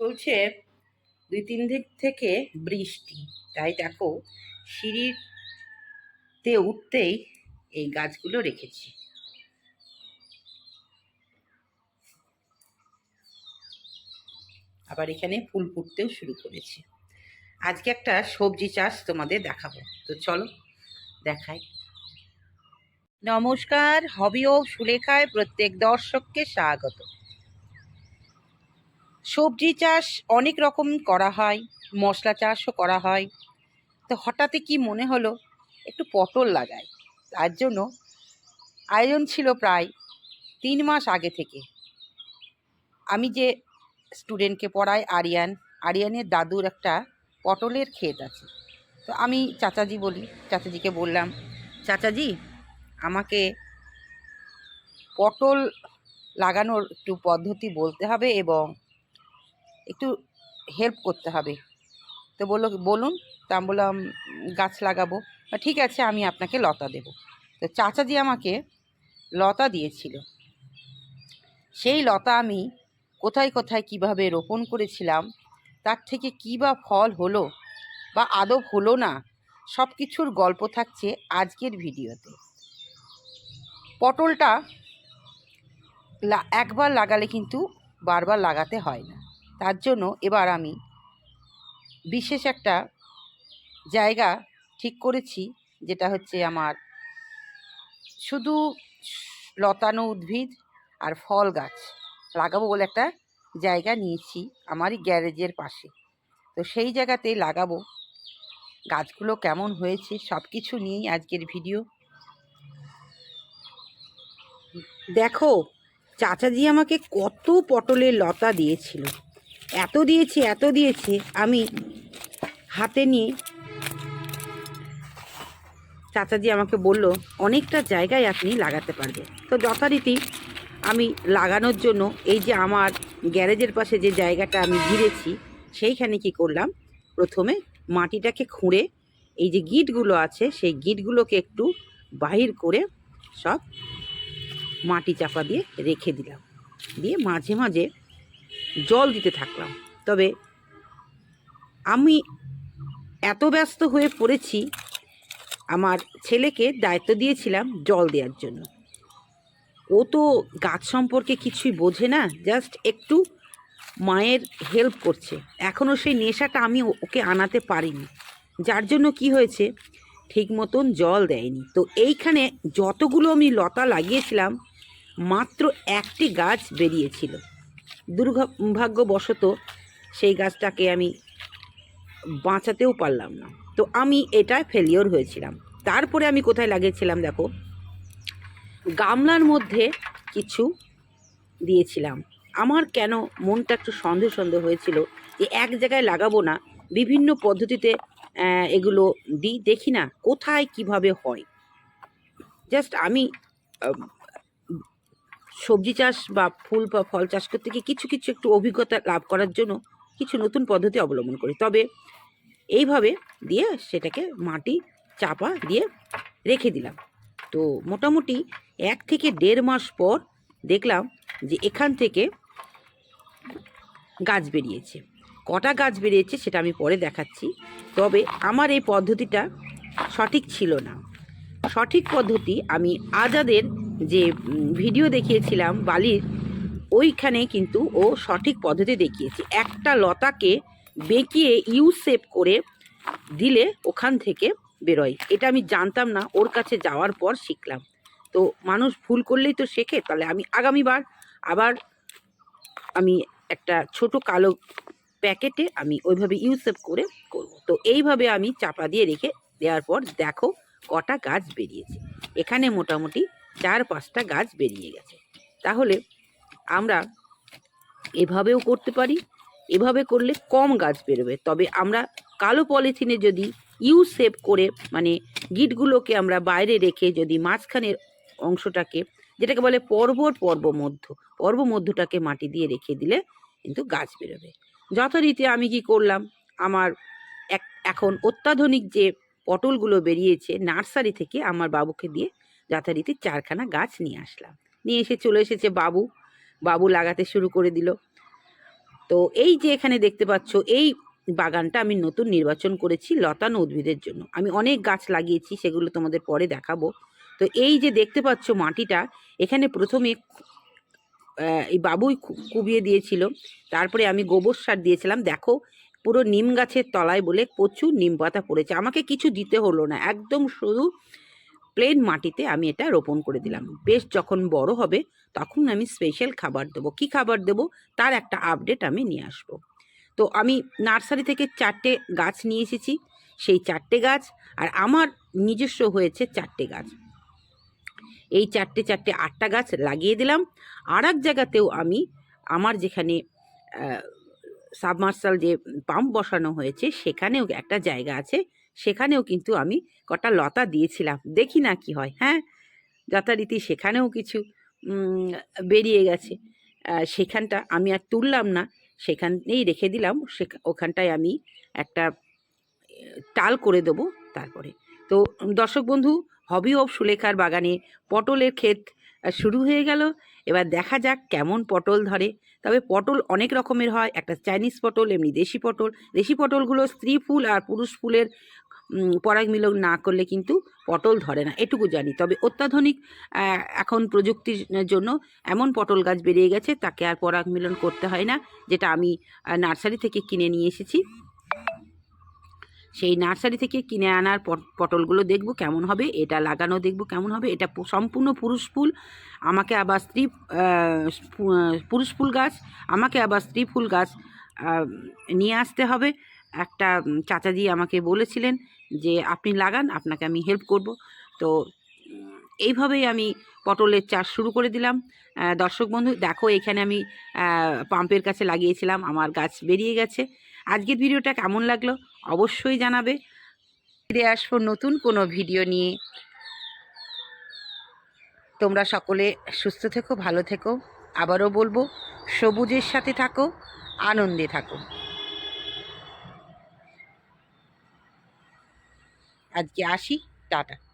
চলছে দুই তিন দিক থেকে বৃষ্টি। তাই দেখো, সিঁড়িতে উঠতেই এই গাছগুলো রেখেছি। আবার এখানে ফুল ফুটতেও শুরু করেছে। আজকে একটা সবজি চাষ তোমাদের দেখাবো। তো চলো, দেখাই। নমস্কার হবি ও সুলেখায় প্রত্যেক দর্শককে স্বাগত। সবজি চাষ অনেক রকম করা হয়, মশলা চাষও করা হয়। তো হঠাৎই কি মনে হলো, একটু পটল লাগাই। তার জন্য আয়োজন ছিল প্রায় তিন মাস আগে থেকে। আমি যে স্টুডেন্টকে পড়াই, আরিয়ান, আরিয়ানের দাদুর একটা পটলের ক্ষেত আছে। তো আমি চাচাজি বলি, চাচাজিকে বললাম, চাচাজি, আমাকে পটল লাগানোর একটু পদ্ধতি বলতে হবে এবং একটু হেল্প করতে হবে। তো বলল, বলুন, তা আমি বললাম, গাছ লাগাবো। ঠিক আছে, আমি আপনাকে লতা দেব। তো চাচাজি আমাকে লতা দিয়েছিল। সেই লতা আমি কোথায় কোথায়, কীভাবে রোপণ করেছিলাম, তার থেকে কী বা ফল হলো বা আদব হলো না সব কিছুর গল্প থাকছে আজকের ভিডিওতে। পটলটা একবার লাগালে কিন্তু বারবার লাগাতে হয় না। তার জন্য এবার আমি বিশেষ একটা জায়গা ঠিক করেছি, যেটা হচ্ছে আমার শুধু লতানো উদ্ভিদ আর ফল গাছ লাগাবো বলে একটা জায়গা নিয়েছি আমারই গ্যারেজের পাশে। তো সেই জায়গাতেই লাগাবো। গাছগুলো কেমন হয়েছে সব কিছু নিয়েই আজকের ভিডিও। দেখো, চাচাজি আমাকে কত পটলের লতা দিয়েছিল। এত দিয়েছে এত দিয়েছে, আমি হাতে নিয়ে চাচাজি আমাকে বলল, অনেকটা জায়গায় আপনি লাগাতে পারবেন। তো যথারীতি আমি লাগানোর জন্য এই যে আমার গ্যারেজের পাশে যে জায়গাটা আমি ঘিরেছি, সেইখানে কি করলাম? প্রথমে মাটিটাকে খুঁড়ে এই যে গিটগুলো আছে, সেই গিটগুলোকে একটু বাহির করে সব মাটি চাপা দিয়ে রেখে দিলাম। দিয়ে মাঝে মাঝে জল দিতে থাকলাম। তবে আমি এত ব্যস্ত হয়ে পড়েছি, আমার ছেলেকে দায়িত্ব দিয়েছিলাম জল দেওয়ার জন্য। ও তো গাছ সম্পর্কে কিছুই বোঝে না, জাস্ট একটু মায়ের হেল্প করছে। এখনও সেই নেশাটা আমি ওকে আনাতে পারিনি। যার জন্য কি হয়েছে, ঠিক মতন জল দেয়নি। তো এইখানে যতগুলো আমি লতা লাগিয়েছিলাম, মাত্র একটি গাছ বেরিয়েছিল। দুর্ভাগ্যবশত সেই গাছটাকে আমি বাঁচাতেও পারলাম না। তো আমি এটায় ফেলিওর হয়েছিলাম। তারপরে আমি কোথায় লাগিয়েছিলাম দেখো? গামলার মধ্যে কিছু দিয়েছিলাম। আমার কেন মনটা একটু সন্দেহ সন্দেহ হয়েছিল যে এক জায়গায় লাগাবো না বিভিন্ন পদ্ধতিতে এগুলো দিই দেখি না কোথায় কীভাবে হয়। জাস্ট আমি আম, সবজি চাষ বা ফুল বা ফল চাষ করতে গিয়ে কিছু কিছু একটু অভিজ্ঞতা লাভ করার জন্য কিছু নতুন পদ্ধতি অবলম্বন করি। তবে এইভাবে দিয়ে সেটাকে মাটি চাপা দিয়ে রেখে দিলাম। তো মোটামুটি এক থেকে দেড় মাস পর দেখলাম যে এখান থেকে গাছ বেরিয়েছে। কটা গাছ বেরিয়েছে সেটা আমি পরে দেখাচ্ছি। তবে আমার এই পদ্ধতিটা সঠিক ছিল না। সঠিক পদ্ধতি আমি আজাদের যে ভিডিও দেখিয়েছিলাম বালির, ওইখানে কিন্তু ও সঠিক পদ্ধতি দেখিয়েছে। একটা লতাকে বেঁকিয়ে ইউ শেপ করে দিলে ওখান থেকে বেরোয়। এটা আমি জানতাম না, ওর কাছে যাওয়ার পর শিখলাম। তো মানুষ ভুল করলেই তো শেখে, তাহলে আমি আগামীবার আবার আমি একটা ছোট কালো প্যাকেটে আমি ওইভাবে ইউসেপ করে করব। তো এইভাবে আমি চাপা দিয়ে রেখে দেওয়ার পর দেখো কটা গাছ বেরিয়েছে। এখানে মোটামুটি চার পাঁচটা গাছ বেরিয়ে গেছে। তাহলে আমরা এভাবেও করতে পারি, এভাবে করলে কম গাছ বেরোবে। তবে আমরা কালো পলিথিনে যদি ইউ সেপ করে মানে গিটগুলোকে আমরা বাইরে রেখে যদি মাঝখানের অংশটাকে, যেটাকে বলে পর্বর পর্ব মধ্য পর্ব মধ্যটাকে মাটি দিয়ে রেখে দিলে কিন্তু গাছ বেরোবে। যথারীতি আমি কি করলাম, আমার এক, এখন অত্যাধুনিক যে পটলগুলো বেরিয়েছে নার্সারি থেকে আমার বাবুকে দিয়ে যথারীতি চারখানা গাছ নিয়ে আসলাম। নিয়ে এসে চলে এসেছে বাবু। বাবু লাগাতে শুরু করে দিল। তো এই যে এখানে দেখতে পাচ্ছ, এই বাগানটা আমি নতুন নির্বাচন করেছি লতানো উদ্ভিদের জন্য। আমি অনেক গাছ লাগিয়েছি, সেগুলো তোমাদের পরে দেখাবো। তো এই যে দেখতে পাচ্ছ মাটিটা, এখানে প্রথমে এই বাবুই কুবিয়ে দিয়েছিল। তারপরে আমি গোবর সার দিয়েছিলাম। দেখো পুরো নিম গাছের তলায় বলে প্রচুর নিম পাতা পড়েছে। আমাকে কিছু দিতে হলো না। একদম শুধু প্লেন মাটিতে আমি এটা রোপণ করে দিলাম। বেশ যখন বড় হবে তখন আমি স্পেশাল খাবার দেবো। কি খাবার দেবো? তার একটা আপডেট আমি নিয়ে আসব। তো আমি নার্সারি থেকে চারটে গাছ নিয়ে এসেছি। সেই চারটে গাছ আর আমার নিজস্ব হয়েছে চারটে গাছ। এই চারটে চারটে আটটা গাছ লাগিয়ে দিলাম। আর এক জায়গাতেও আমি আমার যেখানে সাবমার্সাল যে পাম্প বসানো হয়েছে, সেখানেও একটা জায়গা আছে। সেখানেও কিন্তু আমি কটা লতা দিয়েছিলাম। দেখি না কি হয় হ্যাঁ? যথারীতি সেখানেও কিছু বেরিয়ে গেছে। সেখানটা আমি আর তুললাম না। সেখানেই রেখে দিলাম। সেখা- ওখানটায় আমি একটা টাল করে দেবো তারপরে। তো দর্শক বন্ধু, হবি অফ সুলেখার বাগানে পটলের ক্ষেত শুরু হয়ে গেল। এবার দেখা যাক কেমন পটল ধরে। তবে পটল অনেক রকমের হয়। একটা চাইনিজ পটল, এমনি দেশি পটল। দেশি পটলগুলো স্ত্রী ফুল আর পুরুষ ফুলের পরাগ মিলন না করলে কিন্তু পটল ধরে না। এটুকু জানি। তবে অত্যাধুনিক এখন প্রযুক্তির জন্য এমন পটল গাছ বেরিয়ে গেছে, তাকে আর পরাগ মিলন করতে হয় না, যেটা আমি নার্সারি থেকে কিনে নিয়ে এসেছি। সেই নার্সারি থেকে কিনে আনার পট- পটলগুলো দেখব কেমন হবে, এটা লাগানো দেখব কেমন হবে, এটা সম্পূর্ণ পুরুষ ফুল, আমাকে আবার স্ত্রী পুরুষ ফুল গাছ, আমাকে আবার স্ত্রী ফুল গাছ নিয়ে আসতে হবে। একটা চাচাজি আমাকে বলেছিলেন যে, আপনি লাগান, আপনাকে আমি হেল্প করব। তো, এইভাবেই আমি পটলের চাষ শুরু করে দিলাম। দর্শক বন্ধু, দেখো এখানে আমি পাম্পের কাছে লাগিয়েছিলাম, আমার গাছ বেরিয়ে গেছে। আজকের ভিডিওটা কেমন লাগল অবশ্যই জানাবে। ফিরে আসব নতুন কোনো ভিডিও নিয়ে। তোমরা সকলে সুস্থ থেকো, ভালো থেকো। আবারও বলব, সবুজের সাথে থাকো, আনন্দে থাকো। আজকে আসি, টাটা।